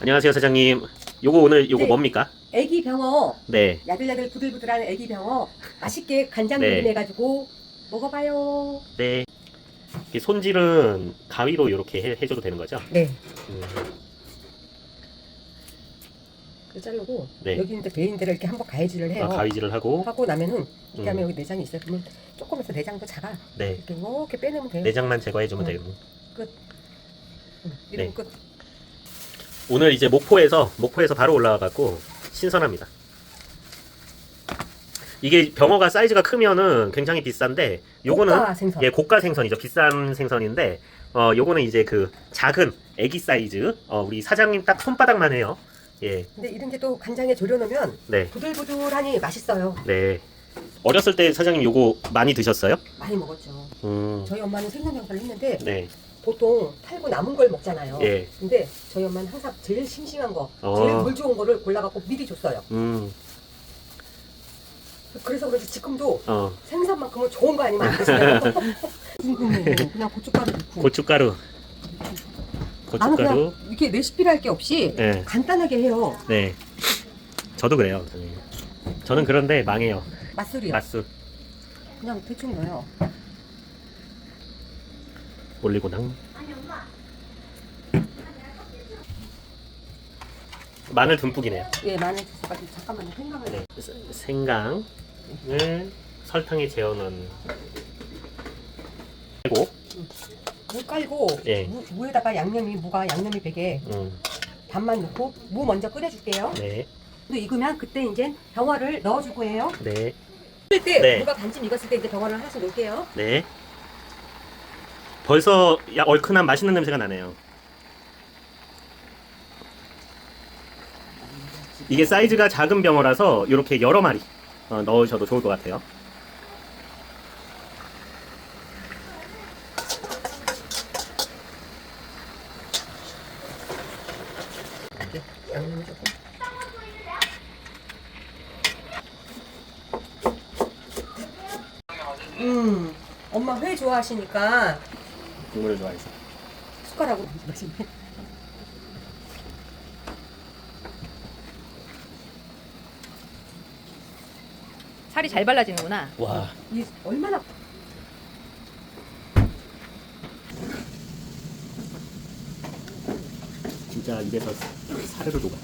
안녕하세요 사장님. 요거 오늘 요거 네. 뭡니까? 애기 병어 네. 야들야들 부들부들한 애기 병어 맛있게 간장 네. 조림해가지고 먹어봐요. 네. 이 손질은 가위로 이렇게 해, 해줘도 되는 거죠? 네. 음, 그 자르고 네. 여기 이제 베인 데를 이렇게 한번 가해질을 해요. 아, 가위질을 하고 하고 나면은 이렇게 음. 하면 여기 내장이 있어요. 그러면 조금 해서 내장도 작아. 네 이렇게 이렇게 빼내면 돼요. 내장만 제거해주면 음. 되고 응, 이러면 네. 끝. 오늘 이제 목포에서 목포에서 바로 올라와갖고 신선합니다. 이게 병어가 사이즈가 크면은 굉장히 비싼데 요거는 고가 생선. 예 고가 생선이죠 비싼 생선인데 어 요거는 이제 그 작은 애기 사이즈 어 우리 사장님 딱 손바닥만 해요. 예 근데 이런 게 또 간장에 졸여놓으면 네. 부들부들하니 맛있어요. 네. 어렸을 때 사장님 요거 많이 드셨어요? 많이 먹었죠. 음. 저희 엄마는 생선 장사를 했는데 네. 보통 팔고 남은 걸 먹잖아요. 예. 근데 저희 엄마는 항상 제일 싱싱한 거, 어. 제일 덜 좋은 거를 골라갖고 미리 줬어요. 음. 그래서 그런지 지금도 어. 생선만큼은 좋은 거 아니면 안? 궁금해. 그냥 고춧가루 넣고. 고춧가루. 나는 고춧가루. 그냥 이렇게 레시피를 할 게 없이 네. 간단하게 해요. 네. 저도 그래요. 선생님. 저는 그런데 망해요. 맛술이요. 맛술 그냥 대충 넣어요. 올리고당. 마늘 듬뿍이네요. 예, 마늘 주스까지 잠깐만요. 생강을. 네. 세- 생강을 설탕에 재워놓은 그리고 무 깔고 예. 무, 무에다가 양념이 무가 양념이 배게 음, 밥만 넣고 무 먼저 끓여줄게요. 네, 또 익으면 그때 이제 병어를 넣어줄 거예요. 네, 끓일 때 네. 무가 반쯤 익었을 때 이제 병어를 하나씩 넣을게요. 네. 벌써 야 얼큰한 맛있는 냄새가 나네요. 이게 사이즈가 작은 병어라서 이렇게 여러 마리 어, 넣으셔도 좋을 것 같아요. 음, 엄마 회 좋아하시니까 국물을 좋아해서. 숟가락으로 마시네. 살이 잘 발라지는구나. 와, 이 얼마나 진짜 입에서 사르르 녹아.